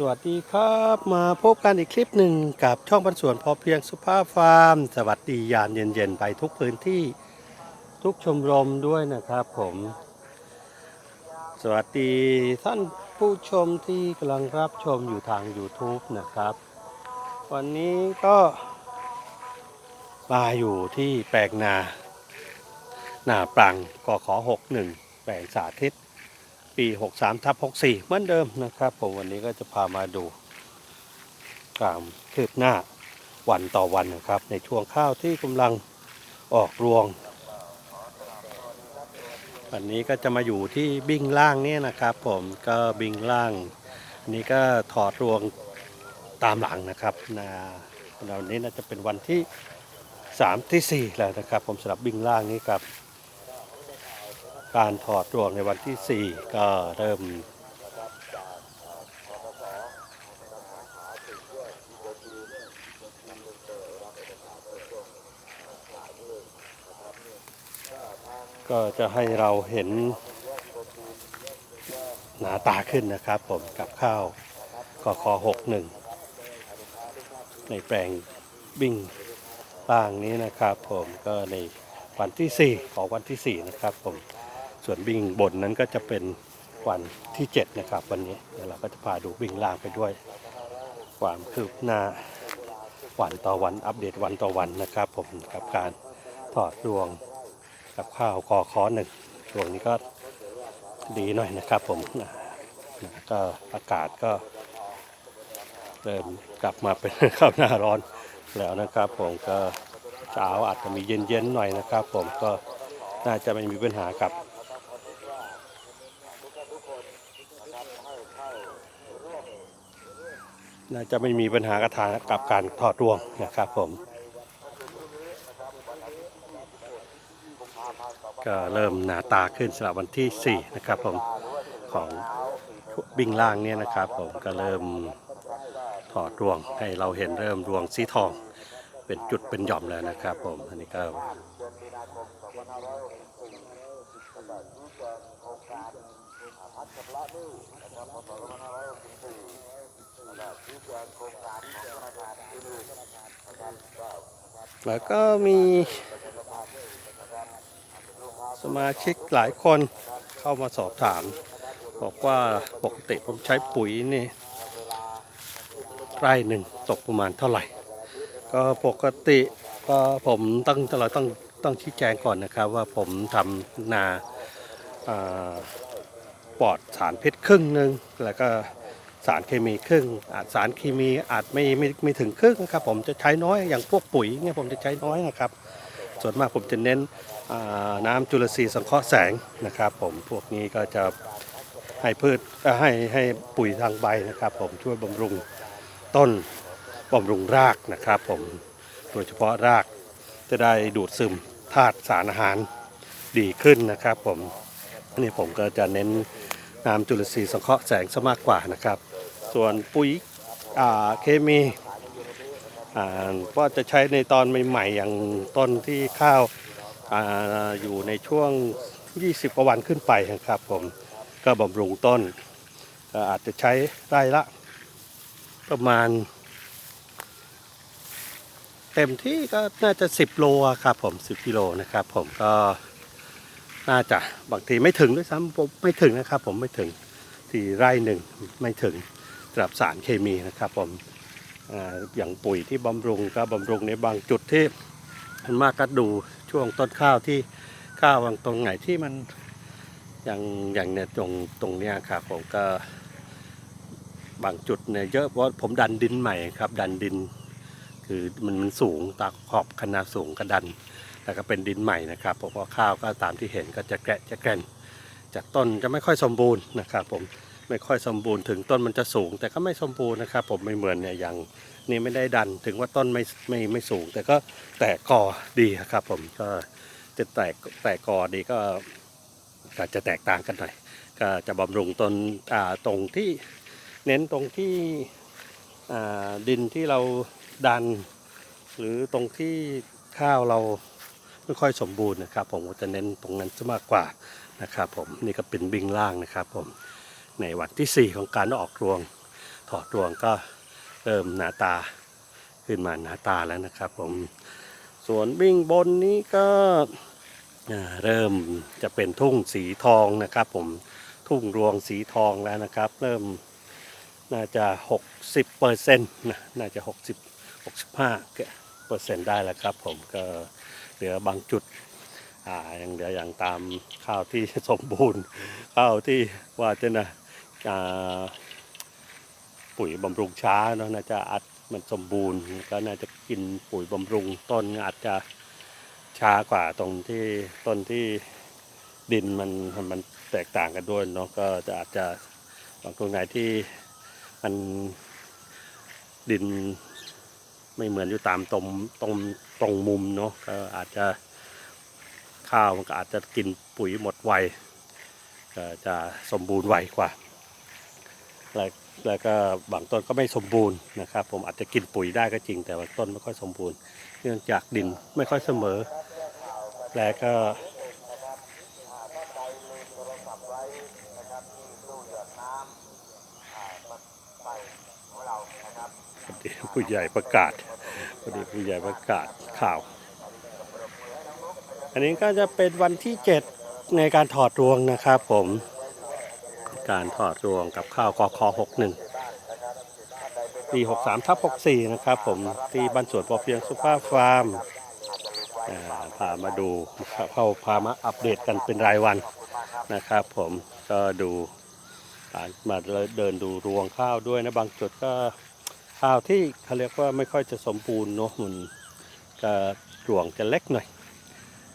สวัสดีครับมาพบกันอีกคลิปหนึ่งกับช่องบรรสวนพอเพียงสุภาพฟาร์ม สวัสดียามเย็นๆ ไปทุกพื้นที่ทุกชมรมด้วยนะครับผม สวัสดีท่านผู้ชมที่กำลังรับชมอยู่ทาง YouTube นะครับ วันนี้ก็มาอยู่ที่แปลงนา นาปรังกขอ61 แปลงสาธิต ปี 63ทับ64 เหมือนเดิมนะครับ ผมวันนี้ก็จะพามาดูความคืบหน้าวันต่อวันนะครับ ในช่วงข้าวที่กำลังออกรวง วันนี้ก็จะมาอยู่ที่บิ้งล่างเนี่ยนะครับ ผมก็บิ้งล่างนนี้ก็ถอดรวงตามหลังนะครับนะวันนี้น่าจะเป็นวันที่ 3 ที่ 4 แล้วนะครับ ผมสำหรับบิ้งล่างนี้ครับ การถอดรวงในวันที่ 4 ก็เริ่มก็จะให้เราเห็นหนาตาขึ้นนะครับผมกับข้าวกค61 ในแปลงบิ้งล่างนี้นะครับผมก็ในวันที่ 4 ของวันที่ 4 นะครับผม ส่วนวิ่งบนนั้นก็จะเป็นวันที่ 7 นะครับ วันนี้เดี๋ยวเราก็จะพาดูวิ่งล่างไปด้วย ความคืบหน้าวันต่อวันอัปเดตวันต่อวันนะครับผมกับการถอดรวงกับข้าวคอคอหนึ่งรวงนี้ก็ดีหน่อยนะครับผมก็อากาศก็เริ่มกลับมาเป็นข้าวหน้าร้อนแล้วนะครับผมก็เช้าอาจจะมีเย็นๆหน่อยนะครับ ผมก็น่าจะไม่มีปัญหากับ น่าจะไม่มีปัญหากระทางกับการถอดรวงนะครับผม ก็เริ่มหนาตาขึ้นสำหรับวันที่ 4 นะครับผมของบิ่งล่างเนี่ยนะครับผมก็เริ่มถอดรวงให้เราเห็นเริ่มรวงสีทอง เป็นจุดเป็นหย่อมแล้วนะครับผมอันนี้ก็ แล้วก็มีสมาชิกหลายคนเข้ามาสอบถาม บอกว่าปกติผมใช้ปุ๋ยนี่ไร่หนึ่งตกประมาณเท่าไหร่ ก็ปกติก็ผมต้องเราต้องต้องชี้แจงก่อนนะครับว่าผมทำนาปลอดสารพิษครึ่งหนึ่งแล้วก็ สารเคมีครึ่งอาจสารเคมีอาจไม่ไม่ไม่ถึงครึ่งนะครับ ผมจะใช้น้อยอย่างพวกปุ๋ยเนี่ยผมจะใช้น้อยนะครับ ส่วนมากผมจะเน้นน้ำจุลทรีย์สังเคราะห์แสงนะครับ ผมพวกนี้ก็จะให้พืชให้ให้ปุ๋ยทางใบนะครับ ผมช่วยบำรุงต้นบำรุงรากนะครับ ผมโดยเฉพาะรากจะได้ดูดซึมธาตุสารอาหารดีขึ้นนะครับ ผมนี่ผมก็จะเน้นน้ำจุลทรีย์สังเคราะห์แสงซะมากกว่านะครับ ส่วนปุ๋ยเคมีก็จะใช้ในตอนใหม่ ๆ อย่างต้นที่ข้าวออยู่ในช่วง 20กว่าวันขึ้นไปนะครับผมก็บำรุงต้นก็อาจจะใช้ไร่ละ ประมาณ เต็มที่ก็น่าจะ 10 โลครับผม 10กิโลนะครับผมก็น่าจะบางทีไม่ถึงด้วยซ้ำผมไม่ถึงนะครับผมไม่ถึงที่ไร่หนึ่งไม่ถึง สำหรับสารเคมีนะครับผมออย่างปุ๋ยที่บำรุงก็บำรุงในบางจุดที่มันมากก็ดูช่วงต้นข้าวที่ข้าวบางตรงไหนที่มันอย่างอย่างเนี่ยตรงตรงเนี้ยครับผมก็บางจุดเนี่ยเยอะเพราะผมดันดินใหม่ครับ ดันดิน คือมันมันสูงตาขอบคณะสูงก็ดันแล้วก็เป็นดินใหม่นะครับเพราะข้าวก็ตามที่เห็นก็จะแกะจะแกนจากต้นจะไม่ค่อยสมบูรณ์นะครับผม ไม่ค่อยสมบูรณ์ถึงต้นมันจะสูง แต่ก็ไม่สมบูรณ์นะครับ ผมไม่เหมือนเนี่ยอย่างนี่ไม่ได้ดันถึงว่าต้นไม่ไม่ไม่สูง แต่ก็แตกกอดีครับ ผมก็จะแตกแตกกอดีก็ก็จะแตกต่างกันหน่อยก็จะบำรุงต้นตรงที่เน้นตรงที่ดินที่เราดัน หรือตรงที่ข้าวเราไม่ค่อยสมบูรณ์นะครับ ผมจะเน้นตรงนั้นซะมากกว่านะครับ ผมนี่ก็เป็นบิงล่างนะครับ ผม ในวันที่ 4 ของการออกรวง ถอดรวงก็เริ่มหนาตาขึ้นมาหนาตาแล้วนะครับผมส่วนวิ่งบนนี้ก็เริ่มจะเป็นทุ่งสีทองนะครับผมทุ่งรวงสีทองแล้วนะครับ เริ่มน่าจะ 60เปอร์เซ็นต์นะน่าจะ 60 65เปอร์เซ็นต์ได้แล้วครับผมก็เหลือบางจุดอ่ายังเหลืออย่างตามข้าวที่สมบูรณ์ข้าวที่ว่าจะนะ ปุ๋ยบำรุงช้าเนาะน่าจะอัดมันสมบูรณ์ก็น่าจะกินปุ๋ยบำรุงต้นอาจจะช้ากว่าตรงที่ต้นที่ดินมันมันแตกต่างกันด้วยเนาะก็จะอาจจะบางตรงไหนที่มันดินไม่เหมือนอยู่ตามตรงตรงตรงมุมเนาะก็อาจจะข้าวมันก็อาจจะกินปุ๋ยหมดไวก็จะสมบูรณ์ไวกว่า แล้วแล้วก็บางต้นก็ไม่สมบูรณ์นะครับ ผมอาจจะกินปุ๋ยได้ก็จริง แต่บางต้นไม่ค่อยสมบูรณ์ เนื่องจากดินไม่ค่อยเสมอ และก็พอดีผู้ใหญ่ประกาศพอดีผู้ใหญ่ประกาศข่าว อันนี้ก็จะเป็นวันที่ 7 ในการถอดรวงนะครับผม การถอดรวงกับข้าวกค61ปี 63ทับ64 นะครับผมที่บ้านสวนพอเพียงสุภาพฟาร์มพามาดูเข้าพามาอัปเดตกันเป็นรายวันนะครับ ผมก็ดูมาเดินดูรวงข้าวด้วยนะบางจุดก็ข้าวที่เขาเรียกว่าไม่ค่อยจะสมบูรณ์เนอะมันก็รวงจะเล็กหน่อย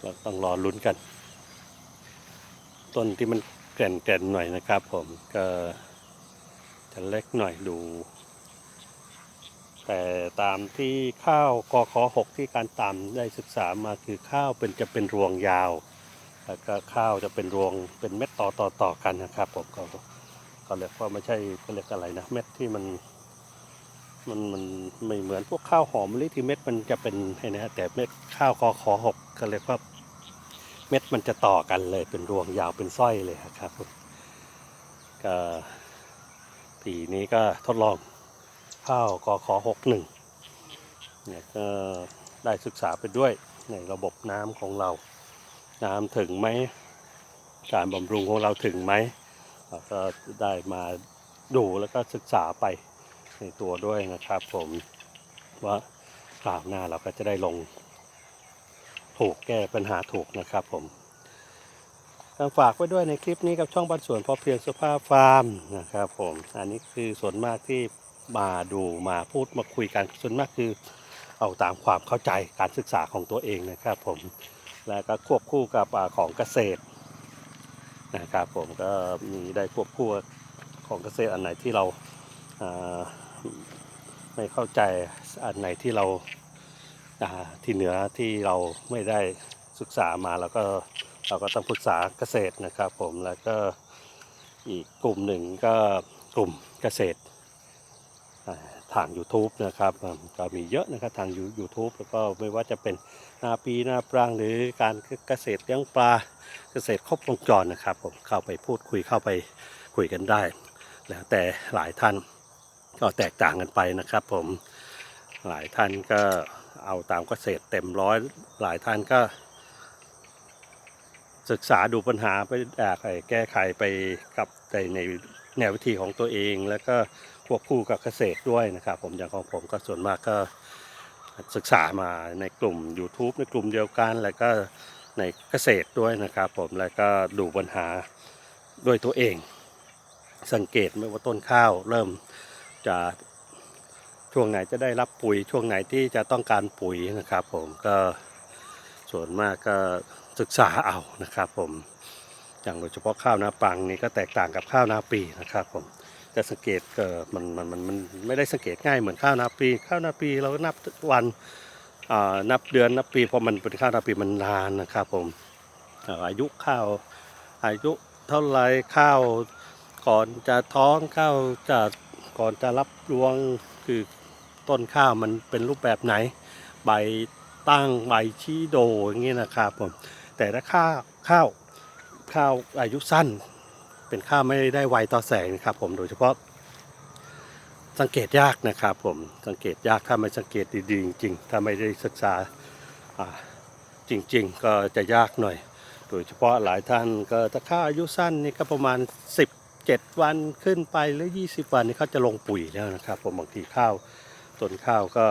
เราต้องรอลุ้นกัน ต้นที่มัน แก่นๆหน่อยนะครับ ผมก็จะเล็กหน่อยดู แต่ตามที่ข้าวกขหกที่การตามได้ศึกษามาคือข้าวเป็นจะเป็นรวงยาว แล้วก็ข้าวจะเป็นรวงเป็นเม็ดต่อต่อต่อกันนะครับผมก็ก็เรียกว่าไม่ใช่ก็เรียกอะไรนะเม็ดที่มันมันมันไม่เหมือนพวกข้าวหอมลิที่เม็ดมันจะเป็นไอ้นะฮะแต่เม็ดข้าวคอขอหกก็เรียกว่า เม็ดมันจะต่อกันเลยเป็นรวงยาวเป็นสร้อยเลยครับผมก็ปีนี้ก็ทดลองข้าวกอขอหกหนึ่งเนี่ยก็ได้ศึกษาไปด้วยในระบบน้ำของเรา น้ำถึงไหมการบำรุงของเราถึงไหมเราก็ได้มาดูแล้วก็ศึกษาไปในตัวด้วยนะครับผมว่าคราวหน้าเราก็จะได้ลง ถูกแก้ปัญหาถูกนะครับผมฝากไว้ด้วยในคลิปนี้กับช่องบ้านสวนพอเพียงสุภาพฟาร์มนะครับผมอันนี้คือส่วนมากที่มาดูมาพูดมาคุยกันส่วนมากคือ เอาตามความเข้าใจการศึกษาของตัวเองนะครับผมแล้วก็ควบคู่กับอของเกษตรนะครับผมก็มีได้ควบคู่ของเกษตรอันไหนที่เราไม่เข้าใจอันไหนที่เรา ที่เหนือที่เราไม่ได้ศึกษามาแล้วก็เราก็ต้องปรึกษาเกษตรนะครับ ผมแล้วก็อีกกลุ่มหนึ่งก็กลุ่มเกษตรทาง YouTube นะครับอืมก็มีเยอะนะครับทาง YouTube แล้วก็ไม่ว่าจะเป็นนาปีนาปรางหรือการเกษตรเลี้ยงปลาเกษตรครบวงจรนะครับผมเข้าไปพูดคุยเข้าไปคุยกันได้ แล้วแต่หลายท่านก็แตกต่างกันไปนะครับ ผมหลายท่านก็ เอาตามเกษตรเต็มร้อยหลายท่านก็ ศึกษาดูปัญหาไปอ่าแก้ไขไปกับในในแนววิธีของตัวเอง แล้วก็ควบคู่กับเกษตรด้วยนะครับ ผมอย่างของผมก็ส่วนมากก็ศึกษามาในกลุ่ม YouTube ในกลุ่มเดียวกัน แล้วก็ในเกษตรด้วยนะครับผมแล้วก็ดูปัญหาด้วยตัวเอง สังเกตไหม่ว่าต้นข้าวเริ่มจะ ช่วงไหนจะได้รับปุ๋ย ช่วงไหนที่จะต้องการปุ๋ยนะครับ ผมก็ส่วนมากก็ศึกษาเอานะครับ ผมอย่างโดยเฉพาะข้าวนาปังนี่ก็แตกต่างกับข้าวนาปีนะครับ ผมจะสังเกตเกิดมันมันมันมันไม่ได้สังเกตง่ายเหมือนข้าวนาปี ข้าวนาปีเราก็นับวันอ่านับเดือนนับปีเพราะมันเป็นข้าวนาปีมันนานนะครับ ผมอาอายุข้าวอายุเท่าไรข้าวก่อนจะท้องข้าวจะก่อนจะรับรวงคือ ต้นข้าวมันเป็นรูปแบบไหน ใบตั้งใบชี้โดอย่างนี้นะครับผมแต่ถ้าข้าวข้าวข้าวอายุสั้น เป็นข้าวไม่ได้ไวต่อแสงนะครับผมโดยเฉพาะ สังเกตยากนะครับผมสังเกตยากถ้าไม่สังเกตดีๆจริงๆถ้าไม่ได้ศึกษาจริง ๆ ก็จะยากหน่อย โดยเฉพาะหลายท่านก็ถ้าข้าวอายุสั้นนี่ก็ประมาณ17วันขึ้นไปหรือ 20 วันนี่เขาจะลงปุ๋ยแล้วนะครับผมบางทีข้าว ต้นข้าวก็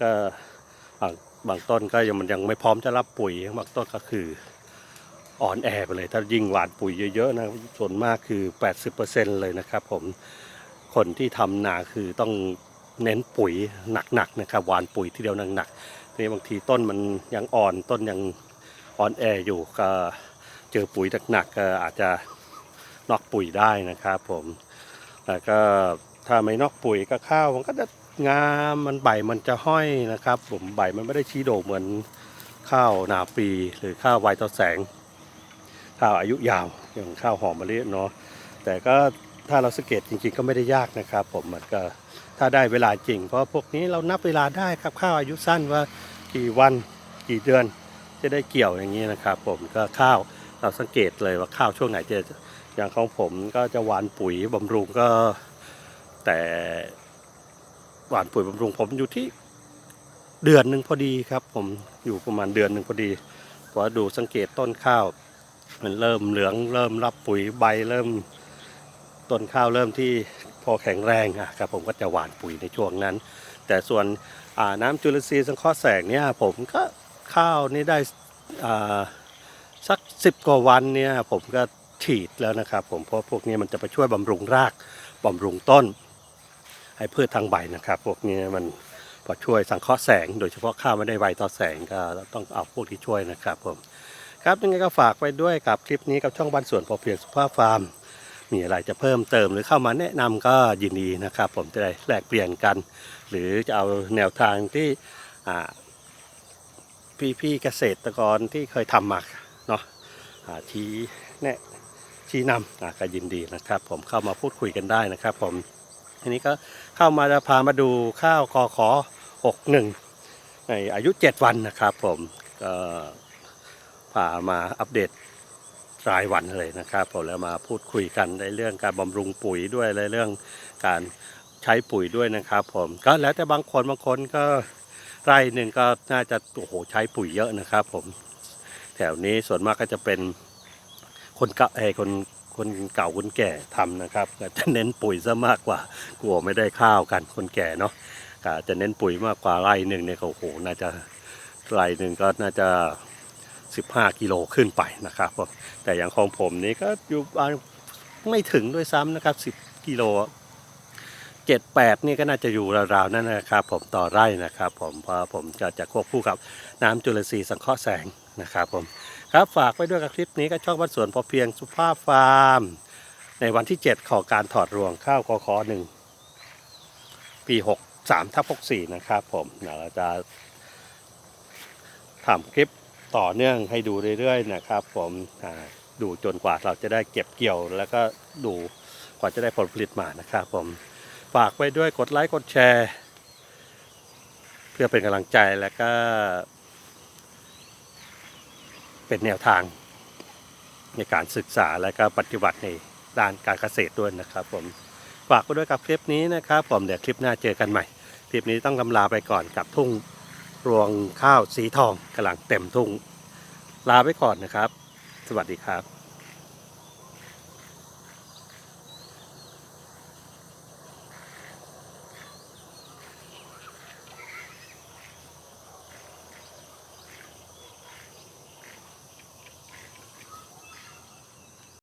ก็บางบางต้นก็ยังมันยังไม่พร้อมจะรับปุ๋ยบางต้นก็คืออ่อนแอไปเลย ถ้ายิ่งหวานปุ๋ยเยอะๆนะส่วนมากคือ 80%เลยนะครับ ผมคนที่ทำนาคือต้องเน้นปุ๋ยหนักๆนะครับหวานปุ๋ยทีเดียวหนักๆนี่บางทีต้นมันยังอ่อนต้นยังอ่อนแออยู่ก็เจอปุ๋ยหนักๆก็อาจจะนอกปุ๋ยได้นะครับ ผมแล้วก็ ถ้าไม่นอกปุ๋ยก็ข้าวมันก็จะงามมันใบมันจะห้อยนะครับ ผมใบมันไม่ได้ชี้โด่งเหมือนข้าวนาปีหรือข้าวไวต่อแสง ข้าวอายุยาวอย่างข้าวหอมมะลิเนาะแต่ก็ถ้าเราสังเกตจริงๆก็ไม่ได้ยากนะครับ ผมมันก็ถ้าได้เวลาจริง เพราะพวกนี้เรานับเวลาได้ครับข้าวอายุสั้นว่ากี่วันกี่เดือนจะได้เกี่ยวอย่างนี้นะครับ ผมก็ข้าวเราสังเกตเลยว่าข้าวช่วงไหนจะอย่างของผมก็จะหวานปุ๋ยบำรุงก็ แต่หวานปุ๋ยบำรุงผมอยู่ที่เดือนหนึ่งพอดีครับ ผมอยู่ประมาณเดือนหนึ่งพอดีเพราะดูสังเกตต้นข้าว มันเริ่มเหลืองเริ่มรับปุ๋ยใบเริ่มต้นข้าวเริ่มที่พอแข็งแรงอะครับผมก็จะหวานปุ๋ยในช่วงนั้น แต่ส่วนน้ำจุลทรีย์สังเคราะห์แสงเนี่ยผมก็ข้าวนี่ได้สักสิบกว่าวันเนี่ยผมก็ฉีดแล้วนะครับผมเพราะพวกนี้มันจะไปช่วยบำรุงรากบำรุงต้น ให้พืชทางใบนะครับ พวกนี้มันพอช่วยสังเคราะห์แสง โดยเฉพาะข้าวไม่ได้ไวต่อแสงก็ต้องเอาพวกที่ช่วยนะครับผมครับยังไงก็ฝากไว้ด้วยกับคลิปนี้กับช่องบ้านสวนพอเพียงสุภาพฟาร์ม มีอะไรจะเพิ่มเติมหรือเข้ามาแนะนำก็ยินดีนะครับ ผมจะได้แลกเปลี่ยนกัน หรือจะเอาแนวทางที่อ่พี่ๆเกษตรกรที่เคยทำมาเนาะชี้แนะชี้นำก็ยินดีนะครับ ผมเข้ามาพูดคุยกันได้นะครับผม ทีนี้ก็เข้ามาจะพามาดูข้าวกอขอ61 ในอายุ 7 วันนะครับผมก็พามาอัปเดตรายวันเลยนะครับผมแล้วมาพูดคุยกันในเรื่องการบำรุงปุ๋ยด้วยในเรื่องการใช้ปุ๋ยด้วยนะครับ ผมก็แล้วแต่บางคนบางคนก็ไร่หนึ่งก็น่าจะโอ้โหใช้ปุ๋ยเยอะนะครับ ผม แถวนี้ส่วนมากก็จะเป็นคนก่าเอคน คนเก่าคนแก่ทำนะครับก็จะเน้นปุ๋ยซะมากกว่ากลัวไม่ได้ข้าวกันคนแก่เนาะก็จะเน้นปุ๋ยมากกว่าไร่หนึ่งเนี่ยโอ้โหน่าจะไร่หนึ่งก็น่าจะ 15 กิโลขึ้นไปนะครับผมแต่อย่างของผมนี่ก็อยู่ไม่ถึงด้วยซ้ำนะครับ 10 กิโลเจ็ดแปดนี่ก็น่าจะอยู่ราวๆนั่นนะครับ ผมต่อไร่นะครับ ผมเพราะผมจะจะควบคู่กับน้ำจุลทรีย์สังเคราะห์แสงนะครับ ผม ครับฝากไว้ด้วยกับคลิปนี้ก็ช่องบ้านสวนพอเพียงสุภาพฟาร์ม ในวันที่ 7 ของการถอดรวงข้าวกอคอหนึ่งปี 6 3ทับ64 นะครับผมเดี๋ยวเราจะทำคลิปต่อเนื่องให้ดูเรื่อยๆนะครับ ผมดูจนกว่าเราจะได้เก็บเกี่ยว แล้วก็ดูกว่าจะได้ผลผลิตมานะครับ ผมฝากไว้ด้วยกดไลค์กดแชร์ เพื่อเป็นกำลังใจแล้วก็ เป็นแนวทางในการศึกษาและก็ปฏิบัติในด้านการเกษตรด้วยนะครับ ผมฝากไว้ด้วยกับคลิปนี้นะครับผมเดี๋ยวคลิปหน้าเจอกันใหม่คลิปนี้ต้องกำลาไปก่อนกับทุ่งรวงข้าวสีทองกำลังเต็มทุ่งลาไปก่อนนะครับ สวัสดีครับ